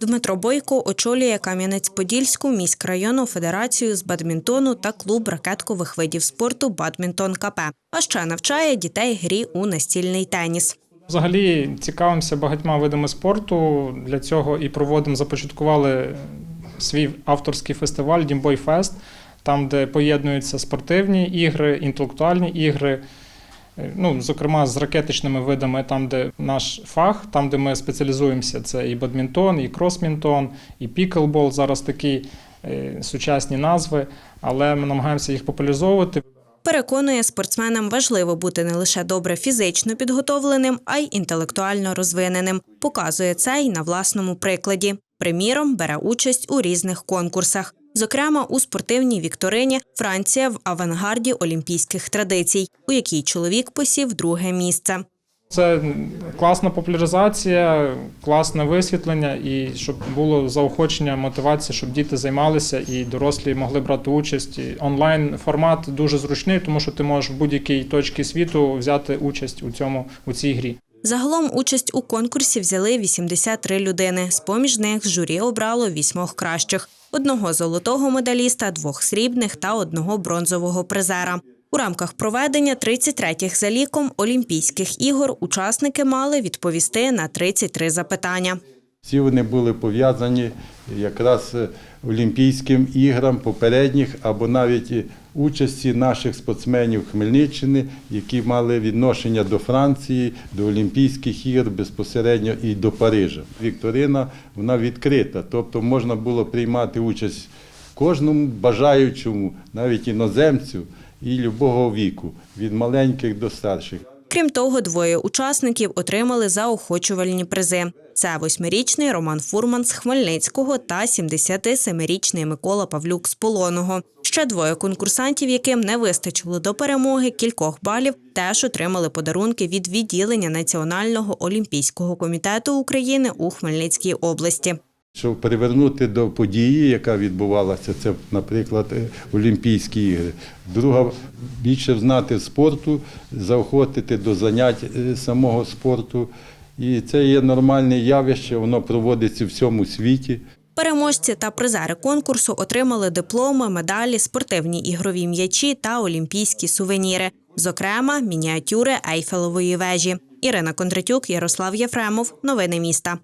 Дмитро Бойко очолює Кам'янець-Подільську міськрайонну федерацію з бадмінтону та клуб ракеткових видів спорту Бадмінтон КП. А ще навчає дітей грі у настільний теніс. Взагалі цікавимося багатьма видами спорту. Для цього і проводимо, започаткували свій авторський фестиваль Дімбой Фест, там, де поєднуються спортивні ігри, інтелектуальні ігри. Е, Ну, зокрема, з ракетичними видами, там, де наш фах, там, де ми спеціалізуємося, це і бадмінтон, і кросмінтон, і піклбол. Зараз такі е, сучасні назви, але ми намагаємося їх популяризовувати. Переконує, спортсменам важливо бути не лише добре фізично підготовленим, а й інтелектуально розвиненим. Показує це й на власному прикладі. Приміром, бере участь у різних конкурсах. Зокрема, у спортивній вікторині Франція в авангарді олімпійських традицій, у якій чоловік посів друге місце. Це класна популяризація, класне висвітлення, і щоб було заохочення, мотивація, щоб діти займалися і дорослі могли брати участь. Онлайн формат дуже зручний, тому що ти можеш в будь-якій точці світу взяти участь у цьому у цій грі. Загалом участь у конкурсі взяли 83 людини. З поміж них журі обрало вісьмох кращих: одного золотого медаліста, двох срібних та одного бронзового призера. У рамках проведення 33-х за ліком Олімпійських ігор учасники мали відповісти на 33 запитання. Всі вони були пов'язані якраз з Олімпійським іграм попередніх або навіть участі наших спортсменів Хмельниччини, які мали відношення до Франції, до Олімпійських ігор безпосередньо і до Парижа. Вікторина вона відкрита, тобто можна було приймати участь кожному бажаючому, навіть іноземцю і любого віку, від маленьких до старших. Крім того, двоє учасників отримали заохочувальні призи. Це восьмирічний Роман Фурман з Хмельницького та 77-річний Микола Павлюк з Полоного. Ще двоє конкурсантів, яким не вистачило до перемоги кількох балів, теж отримали подарунки від відділення Національного олімпійського комітету України у Хмельницькій області. Щоб привернути до події, яка відбувалася, це, наприклад, е, Олімпійські ігри. Друга більше знати спорту, заохотити до занять е, самого спорту. І це є нормальне явище, воно проводиться в всьому світі. Переможці та призери конкурсу отримали дипломи, медалі, спортивні ігрові м'ячі та олімпійські сувеніри, зокрема мініатюри Ейфелевої вежі. Ірина Кондратюк, Ярослав Єфремов. Новини міста.